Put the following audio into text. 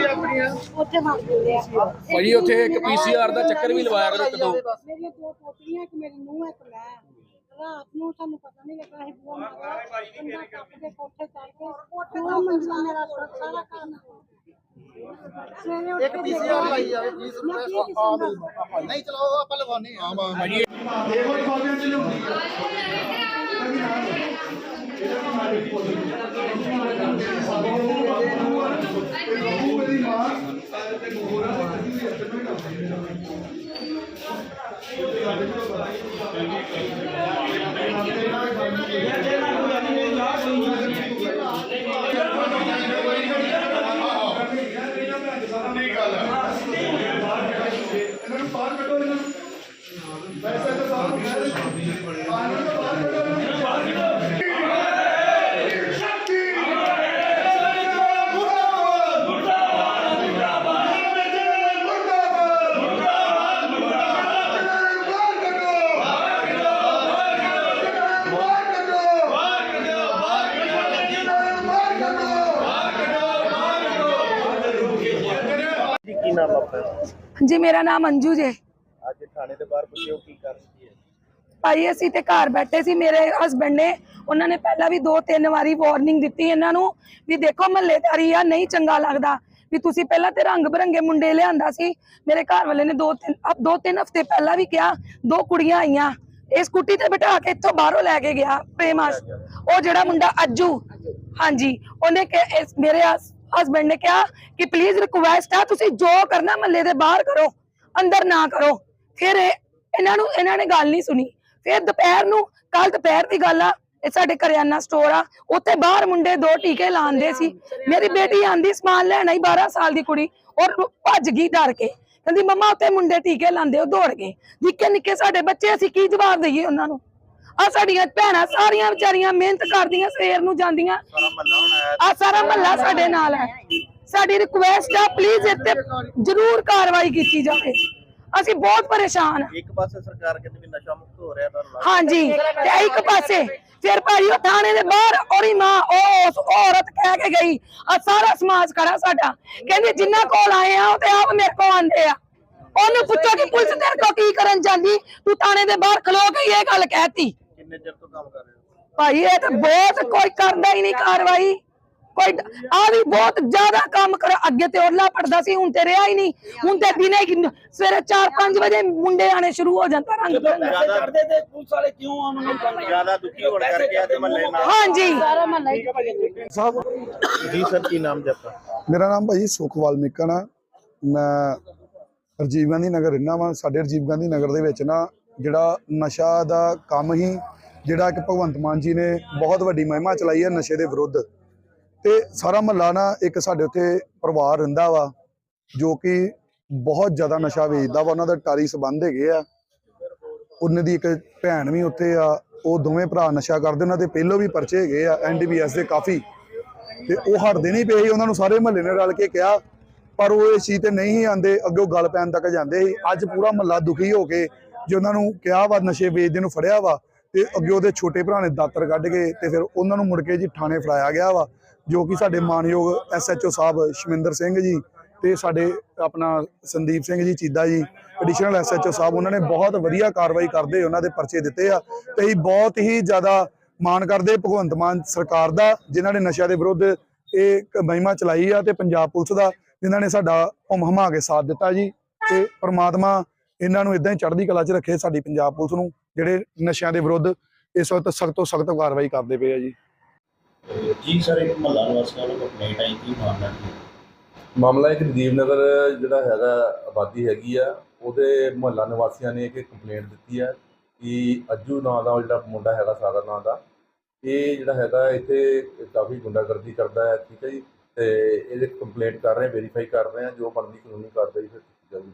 ਉੱਥੇ ਮੰਗ ਲੈਂਦੇ ਆ ਭਾਜੀ ਉੱਥੇ ਇੱਕ ਪੀਸੀਆਰ ਦਾ ਚੱਕਰ ਵੀ ਲਵਾਇਆ ਕਰੋ ਇੱਕ ਦੋ। ਮੇਰੀਆਂ ਦੋ ਪੋਤਰੀਆਂ ਇੱਕ ਮੇਰੀ ਨੂੰਹ ਇੱਕ ਮੈਂ। ਰਾਤ ਨੂੰ ਸਾਨੂੰ ਪਤਾ ਨਹੀਂ ਲੱਗਾ ਸੀ ਬੂਆ ਮਾਰਾ ਕੰਨਾ ਕੱਪ ਦੇ ਕੋਠੇ ਚੜ ਕੇ ਕੋਠੇ ਦਾ ਮੰਜ਼ਾ ਮੇਰਾ ਸਾਰਾ ਕੰਮ। ਇੱਕ ਪੀਸੀਆਰ ਲਾਈ ਜਾਵੇ 20 ਰੁਪਏ ਆ ਮਿਲ ਨਹੀਂ ਚਲਾਓ ਆਪਾਂ ਲਗਾਉਣੇ ਆ ਦੇਖੋ ਇੱਕ ਵਾਰ ਚ ਹੁੰਦੀ ਹੈ ਜੀ ਕੀ ਨਾਮ ਆਪਣਾ? ਜੀ ਮੇਰਾ ਨਾਮ ਅੰਜੂ ਜੇ। ਅੱਜ ਥਾਣੇ ਦੇ ਬਾਹਰ ਪੁੱਛਿਓ ਕੀ ਕਰਨ ਕੀ ਹੈ? ਭਾਈ ਅਸੀਂ ਤੇ ਘਰ ਬੈਠੇ ਸੀ ਮੇਰੇ ਹਸਬੰਡ ਨੇ ਉਹਨਾਂ ਨੇ ਪਹਿਲਾਂ ਵੀ ਦੋ ਤਿੰਨ ਵਾਰੀ ਵਾਰਨਿੰਗ ਦਿੱਤੀ ਇਹਨਾਂ ਨੂੰ ਵੀ ਦੇਖੋ ਮਹੱਲੇਦਾਰੀ ਆ ਨਹੀਂ ਚੰਗਾ ਲੱਗਦਾ। ਵੀ ਤੁਸੀਂ ਪਹਿਲਾਂ ਤੇ ਰੰਗ ਬਰੰਗੇ ਮੁੰਡੇ ਲਿਆਂਦਾ ਸੀ ਮੇਰੇ ਘਰ ਵਾਲੇ ਨੇ ਦੋ ਤਿੰਨ ਅਬ ਦੋ ਤਿੰਨ ਹਫ਼ਤੇ ਪਹਿਲਾਂ ਵੀ ਕਿਹਾ ਦੋ ਕੁੜੀਆਂ ਆਈਆਂ ਇਹ ਸਕੂਟੀ ਤੇ ਬਿਠਾ ਕੇ ਇੱਥੋਂ ਬਾਹਰੋਂ ਲੈ ਕੇ ਗਿਆ ਪ੍ਰੇਮਾਸ ਉਹ ਜਿਹੜਾ ਮੁੰਡਾ ਅੱਜੂ ਹਾਂਜੀ ਉਹਨੇ ਕਿ- ਮੇਰੇ ਹਸਬੰਡ ਨੇ ਕਿਹਾ ਕਿ ਪਲੀਜ਼ ਰਿਕੁਐਸਟ ਆ, ਤੁਸੀਂ ਜੋ ਕਰਨਾ ਮਹੱਲੇ ਦੇ ਬਾਹਰ ਕਰੋ, ਅੰਦਰ ਨਾ ਕਰੋ। ਫਿਰ ਇਹਨਾਂ ਨੂੰ, ਇਹਨਾਂ ਨੇ ਗੱਲ ਨਹੀਂ ਸੁਣੀ। ਫਿਰ ਦੁਪਹਿਰ ਨੂੰ ਕੱਲ ਦੁਪਹਿਰ ਦੀ ਗੱਲ ਆ, ਇਹ ਸਾਡੇ ਕਰਿਆਨਾ ਸਟੋਰ ਆ, ਉੱਥੇ ਬਾਹਰ ਮੁੰਡੇ ਦੋ ਟੀਕੇ ਲਾਉਂਦੇ ਸੀ। ਮੇਰੀ ਬੇਟੀ ਆਂਦੀ, ਸਮਾਨ ਲੈਣ ਆਈ 12 ਸਾਲ ਦੀ ਕੁੜੀ, ਔਰ ਭੱਜ ਗਈ ਡਰ ਕੇ। ਕਹਿੰਦੀ, ਮੰਮਾ, ਉੱਥੇ ਮੁੰਡੇ ਟੀਕੇ ਲਾਉਂਦੇ, ਉਹ ਦੌੜ ਗਏ। ਨਿੱਕੇ ਨਿੱਕੇ ਸਾਡੇ ਬੱਚੇ, ਅਸੀਂ ਕੀ ਜਵਾਬ ਦਈਏ ਉਹਨਾਂ ਨੂੰ? ਆ ਸਾਡੀਆਂ ਭੈਣਾਂ ਸਾਰੀਆਂ ਵਿਚਾਰੀਆਂ ਮਿਹਨਤ ਕਰਦੀਆਂ ਸਵੇਰ ਨੂੰ ਜਾਂਦੀਆਂ। ਆ ਸਾਰਾ ਮਹੱਲਾ ਸਾਡੇ ਨਾਲ ਹੈ। ਸਾਡੀ ਰਿਕੁਐਸਟ ਆ ਪਲੀਜ਼ ਇੱਥੇ ਜ਼ਰੂਰ ਕਾਰਵਾਈ ਕੀਤੀ ਜਾਵੇ। ਅਸੀਂ ਬਹੁਤ ਪਰੇਸ਼ਾਨ ਹਾਂ। ਇੱਕ ਪਾਸੇ ਸਰਕਾਰ ਕਹਿੰਦੀ ਵੀ ਨਸ਼ਾ ਮੁਕਤ ਹੋ ਰਿਹਾ ਪਰ ਹਾਂਜੀ ਤੇ ਇੱਕ ਪਾਸੇ ਫਿਰ ਭਾਈ ਉਹ ਥਾਣੇ ਦੇ ਬਾਹਰ ਉਹਦੀ ਮਾਂ ਉਸ ਔਰਤ ਕਹਿ ਕੇ ਗਈ ਆ ਸਾਰਾ ਸਮਾਜ ਖੜਾ ਸਾਡਾ। ਕਹਿੰਦੀ ਜਿੰਨਾ ਕੋਲ ਆਏ ਆ ਉਹ ਤੇ ਆਪ ਮੇਰੇ ਕੋਲ ਆਂਦੇ ਆ। ਉਹਨੂੰ ਪੁੱਛੋ ਕਿ ਪੁਲਿਸ ਤੇਰੇ ਕੋ ਕੀ ਕਰਨ ਜਾਂਦੀ? ਤੂੰ ਥਾਣੇ ਦੇ ਬਾਹਰ ਖਲੋ ਕੇ ਇਹ ਗੱਲ ਕਹਿਤੀ। ਕਿੰਨੇ ਚਿਰ ਤੋਂ ਕੰਮ ਕਰ ਰਹੇ ਹੋ? ਭਾਈ ਇਹ ਤਾਂ ਬਹੁਤ ਕੋਈ ਕਰਦਾ ਹੀ ਨਹੀਂ ਕਾਰਵਾਈ। ਕੋਈ ਆ ਵੀ ਬਹੁਤ ਜ਼ਿਆਦਾ ਕੰਮ ਕਰ ਅੱਗੇ ਤੇ ਉਹਲਾ ਪੜਦਾ ਸੀ ਹੁਣ ਤੇ ਰਿਹਾ ਹੀ ਨਹੀਂ। ਹੁਣ ਤੇ ਦਿਨੇ ਹੀ ਸਵੇਰੇ 4-5 ਵਜੇ ਮੁੰਡੇ ਆਣੇ ਸ਼ੁਰੂ ਹੋ ਜਾਂਦਾ ਰੰਗ ਬਿਰੰਗੇ ਚੜਦੇ ਤੇ ਪੁਲਿਸ ਵਾਲੇ ਕਿਉਂ ਆਉਣਗੇ ਜ਼ਿਆਦਾ ਦੁਖੀ ਹੋਣ ਕਰਕੇ ਅੱਜ ਮੱਲੇ ਨਾਲ। ਹਾਂਜੀ। ਸਾਹਿਬ। ਜੀ ਸਰ ਕੀ ਨਾਮ ਜੀ ਆਪਣਾ? ਮੇਰਾ ਨਾਮ ਭਾਜੀ ਸੁਖ ਵਾਲਮੀਕਨ ਆ। ਮੈਂ ਰਜੀਵ ਗਾਂਧੀ ਨਗਰ ਰਹਿਣਾ ਵਾਂ। ਸਾਡੇ ਰਜੀਵ ਗਾਂਧੀ ਨਗਰ ਦੇ ਵਿੱਚ ਨਾ ਜਿਹੜਾ ਨਸ਼ਾ ਦਾ ਕੰਮ ਹੀ ਜਿਹੜਾ ਕਿ ਭਗਵੰਤ ਮਾਨ ਜੀ ਨੇ ਬਹੁਤ ਵੱਡੀ ਮਹਿਮਾ ਚਲਾਈ ਹੈ ਨਸ਼ੇ ਦੇ ਵਿਰੁੱਧ। ਤੇ ਸਾਰਾ ਮਹੱਲਾ ਨਾ ਇੱਕ ਸਾਡੇ ਉੱਥੇ ਪਰਿਵਾਰ ਰਹਿੰਦਾ ਵਾ, ਜੋ ਕਿ ਬਹੁਤ ਜ਼ਿਆਦਾ ਨਸ਼ਾ ਵੇਚਦਾ ਵਾ, ਉਹਨਾਂ ਦਾ ਟਾਰੀ ਸਬੰਧ ਹੈਗੇ ਆ। ਉਹਨਾਂ ਦੀ ਇੱਕ ਭੈਣ ਵੀ ਉੱਥੇ ਆ, ਉਹ ਦੋਵੇਂ ਭਰਾ ਨਸ਼ਾ ਕਰਦੇ, ਉਹਨਾਂ ਦੇ ਪਹਿਲੋਂ ਵੀ ਪਰਚੇ ਹੈਗੇ ਆ ਐਨਡੀਬੀਐਸ ਦੇ ਕਾਫੀ। ਤੇ ਉਹ ਹਟਦੇ ਨਹੀਂ ਪਏ ਸੀ, ਉਹਨਾਂ ਨੂੰ ਸਾਰੇ ਮਹੱਲੇ ਨੇ ਰਲ ਕੇ ਕਿਹਾ, ਪਰ ਉਹ ਇਸ ਚੀਜ਼ ਤੇ ਨਹੀਂ ਸੀ ਆਂਦੇ ਅੱਗੇ ਉਹ ਗੱਲ ਪੈਣ ਤੱਕ ਜਾਂਦੇ ਸੀ। ਅੱਜ ਪੂਰਾ ਮਹੱਲਾ ਦੁਖੀ ਹੋ ਕੇ, ਜੇ ਉਹਨਾਂ ਨੂੰ ਕਿਹਾ ਵਾ ਨਸ਼ੇ ਵੇਚਦੇ ਨੂੰ ਫੜਿਆ ਵਾ ਤੇ ਅੱਗੇ ਉਹਦੇ ਛੋਟੇ ਭਰਾ ਨੇ ਦਾਤਰ ਕੱਢ ਕੇ ਤੇ ਫਿਰ ਉਹਨਾਂ ਨੂੰ ਮੁੜ ਕੇ ਜੀ ਥਾਣੇ ਫੜਾਇਆ ਗਿਆ ਵਾ, ਜੋ ਕਿ ਸਾਡੇ ਮਾਨਯੋਗ ਐਸਐਚਓ ਸਾਹਿਬ ਸ਼ਮਿੰਦਰ ਸਿੰਘ ਜੀ ਤੇ ਸਾਡੇ ਆਪਣਾ ਸੰਦੀਪ ਸਿੰਘ ਜੀ ਚੀਦਾ ਜੀ ਐਡੀਸ਼ਨਲ ਐਸਐਚਓ ਸਾਹਿਬ, ਉਹਨਾਂ ਨੇ ਬਹੁਤ ਵਧੀਆ ਕਾਰਵਾਈ ਕਰਦੇ ਉਹਨਾਂ ਦੇ ਪਰਚੇ ਦਿੱਤੇ ਆ ਤੇ ਅਸੀਂ ਬਹੁਤ ਹੀ ਜ਼ਿਆਦਾ ਮਾਣ ਕਰਦੇ ਭਗਵੰਤ ਮਾਨ ਸਰਕਾਰ ਦਾ, ਜਿਨ੍ਹਾਂ ਨੇ ਨਸ਼ਿਆਂ ਦੇ ਵਿਰੁੱਧ ਇਹ ਮਹਿਮਾ ਚਲਾਈ ਆ ਤੇ ਪੰਜਾਬ ਪੁਲਿਸ ਦਾ, ਜਿਨ੍ਹਾਂ ਨੇ ਸਾਡਾ ਹੁਮ ਹਮਾ ਕੇ ਸਾਥ ਦਿੱਤਾ ਜੀ ਤੇ ਪ੍ਰਮਾਤਮਾ ਇਹਨਾਂ ਨੂੰ ਇਦਾਂ ਹੀ ਚੜ੍ਹਦੀ ਕਲਾ 'ਚ ਰੱਖੇ ਸਾਡੀ ਪੰਜਾਬ ਪੁਲਿਸ ਨੂੰ। ਜਿਹੜੇ ਨਸ਼ਿਆਂ ਦੇ ਵਿਰੁੱਧ ਇਸ ਵਕਤ ਸਖਤ ਤੋਂ ਸਖਤ ਕਾਰਵਾਈ ਕਰਦੇ ਪਏ ਆ ਜੀ। ਜੀ ਸਰ ਇੱਕ ਮਹੱਲਾ ਨਿਵਾਸੀਆਂ ਨੂੰ ਕੰਪਲੇਂਟ ਆਈ ਕੀ ਮਾਮਲਾ ਮਾਮਲਾ ਇੱਕ ਨਦੀਮ ਨਗਰ ਜਿਹੜਾ ਹੈਗਾ ਆਬਾਦੀ ਹੈਗੀ ਆ ਉਹਦੇ ਮੁਹੱਲਾ ਨਿਵਾਸੀਆਂ ਨੇ ਇੱਕ ਕੰਪਲੇਂਟ ਦਿੱਤੀ ਆ ਕਿ ਅੱਜੂ ਨਾਂ ਦਾ ਜਿਹੜਾ ਮੁੰਡਾ ਹੈਗਾ ਸਾਗਰ ਨਾਂ ਦਾ ਇਹ ਜਿਹੜਾ ਹੈਗਾ ਇੱਥੇ ਕਾਫੀ ਗੁੰਡਾਗਰਦੀ ਕਰਦਾ ਹੈ ਠੀਕ ਹੈ ਜੀ ਤੇ ਇਹਦੇ ਕੰਪਲੇਂਟ ਕਰ ਰਹੇ ਵੈਰੀਫਾਈ ਕਰ ਰਹੇ ਆ ਜੋ ਬਣਦੀ ਕਾਨੂੰਨੀ ਕਾਰਵਾਈ ਫਿਰ ਕੀਤੀ ਜਾਊਗੀ।